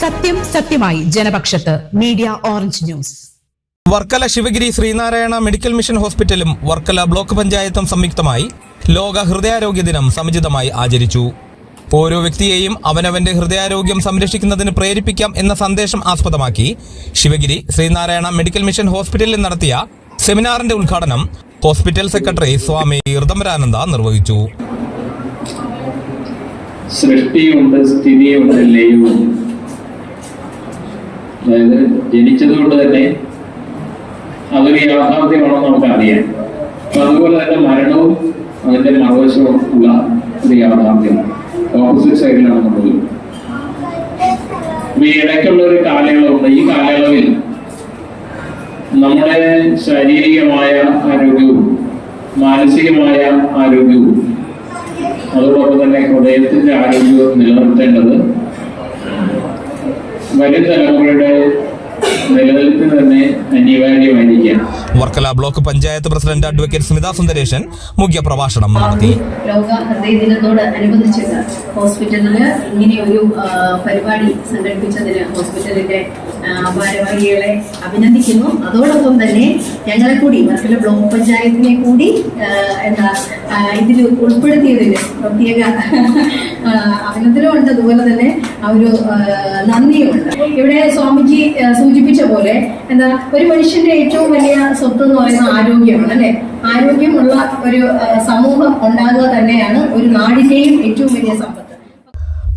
സത്യം സത്യമായി ജനപക്ഷത്ത് media orange news. Varkala Sivagiri Sreenarayana medical mission ഹോസ്പിറ്റലും വർക്കല ബ്ലോക്ക് പഞ്ചായത്തും സംയുക്തമായി ലോക ഹൃദയാരോഗ്യ ദിനം സമുചിതമായി ആചരിച്ചു. ഓരോ വ്യക്തിയെയും അവനവന്റെ ഹൃദയാരോഗ്യം സംരക്ഷിക്കുന്നതിന് പ്രേരിപ്പിക്കാം എന്ന സന്ദേശം ആസ്പദമാക്കി ശിവഗിരി ശ്രീനാരായണ മെഡിക്കൽ മിഷൻ ഹോസ്പിറ്റലിൽ നടത്തിയ സെമിനാറിന്റെ ഉദ്ഘാടനം ഹോസ്പിറ്റൽ സെക്രട്ടറി സ്വാമി ഋതംബരാനന്ദ നിർവഹിച്ചു. സൃഷ്ടിയുണ്ട് സ്ഥിതിയുണ്ട് അതായത് ജനിച്ചത് കൊണ്ട് തന്നെ അതൊരു യാഥാർത്ഥ്യമാണെന്ന് നമുക്ക് അറിയാം അപ്പൊ അതുപോലെ തന്നെ മരണവും അതിന്റെ മറുവശവും ഉള്ള ഒരു യാഥാർത്ഥ്യമാണ് ഓപ്പോസിറ്റ് സൈഡിലാണ് നമ്മൾ ഈ ഇടയ്ക്കുള്ള ഒരു കാലയളവുണ്ട്. ഈ കാലയളവിൽ നമ്മുടെ ശാരീരികമായ ആരോഗ്യവും മാനസികമായ ആരോഗ്യവും അതോടൊപ്പം തന്നെ ഹൃദയത്തിന്റെ ആരോഗ്യവും നിലനിർത്തേണ്ടത് വരും തലമുറയുടെ നിലനിൽപ്പിന് തന്നെ അനിവാര്യമായിരിക്കാം Varkala block panchayat president advocate Smitha Sundaresan മുഖ്യ പ്രഭാഷണം നടത്തി. ലോക ഹൃദയ ദിനത്തോട് അനുബന്ധിച്ച് ഹോസ്പിറ്റലിൽ ഇങ്ങനെ ഒരു പരിപാടി സംഘടിപ്പിച്ചതിന് ഹോസ്പിറ്റലിന്റെ ഭാരവാഹികളെ അഭിനന്ദിക്കുന്നു. അതോടൊപ്പം തന്നെ ഞങ്ങളെ കൂടി വർക്കല ബ്ലോക്ക് പഞ്ചായത്തിനെ കൂടി എന്താ ഇതിൽ ഉൾപ്പെടുത്തിയതിന് പ്രത്യേക അഭിനന്ദനമുണ്ട്. അതുപോലെ തന്നെ ഒരു നന്ദിയുമുണ്ട്. ഇവിടെ സ്വാമിജി സൂചിപ്പിച്ച പോലെ എന്താ ഒരു മനുഷ്യന്റെ ഏറ്റവും വലിയ സ്വത്ത് എന്ന് പറയുന്നത് ആരോഗ്യമാണ് അല്ലെ? ആരോഗ്യമുള്ള ഒരു സമൂഹം ഉണ്ടാകുക തന്നെയാണ് ഒരു നാടിന്റെയും ഏറ്റവും വലിയ സമ്പത്ത്.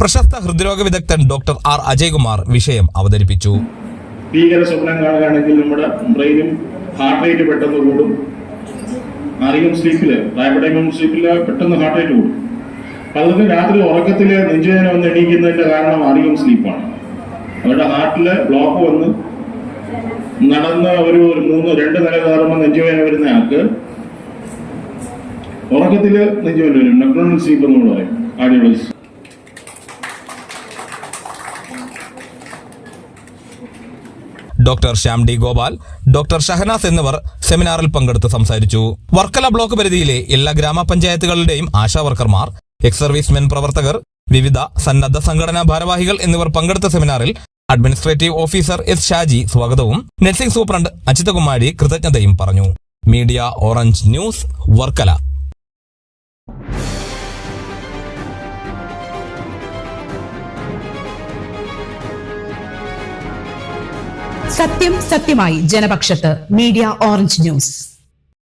പ്രശസ്ത ഹൃദ്രോഗ വിദഗ്ധൻ ഡോക്ടർ ആർ അജയ്കുമാർ വിഷയം അവതരിപ്പിച്ചു. ഭീകര സ്വപ്നം കാണുകയാണെങ്കിൽ നമ്മുടെ ബ്രെയിനും ഹാർട്ട് റേറ്റ് പെട്ടെന്ന് കൂടും. അറിയും സ്ലീപ്പിൽ റാപ്പിഡ് സ്ലീപ്പിൽ പെട്ടെന്ന് ഹാർട്ട് റേറ്റ് കൂടും. പലർക്കും രാത്രി ഉറക്കത്തിൽ നെഞ്ചുവേദന വന്ന് എണീക്കുന്നതിന്റെ കാരണം അറിയും സ്ലീപ്പാണ് അവരുടെ ഹാർട്ടിൽ ബ്ലോക്ക് വന്ന് നടന്ന് ഒരു മൂന്ന് രണ്ട് നില കയറുമ്പോൾ നെഞ്ചുവേദന വരുന്ന ആൾക്ക് ഉറക്കത്തിൽ നെഞ്ചുവേദന വരും. നെക്രോണിക് സ്ലീപ്പ് എന്ന് പറയും. Cardiologist doctor Shyam D Gopal doctor Shahanas എന്നിവർ സെമിനാറിൽ പങ്കെടുത്ത് സംസാരിച്ചു. വർക്കല ബ്ലോക്ക് പരിധിയിലെ എല്ലാ ഗ്രാമപഞ്ചായത്തുകളുടെയും ആശാവർക്കർമാർ എക്സ് സർവീസ്മെൻ പ്രവർത്തകർ വിവിധ സന്നദ്ധ സംഘടനാ ഭാരവാഹികൾ എന്നിവർ പങ്കെടുത്ത സെമിനാറിൽ അഡ്മിനിസ്ട്രേറ്റീവ് ഓഫീസർ എസ് ഷാജി സ്വാഗതവും നഴ്സിംഗ് സൂപ്രണ്ട് അച്യുതകുമാരി കൃതജ്ഞതയും പറഞ്ഞു. Media orange news Varkala. സത്യം സത്യമായി ജനപക്ഷത്ത് മീഡിയ ഓറഞ്ച് ന്യൂസ്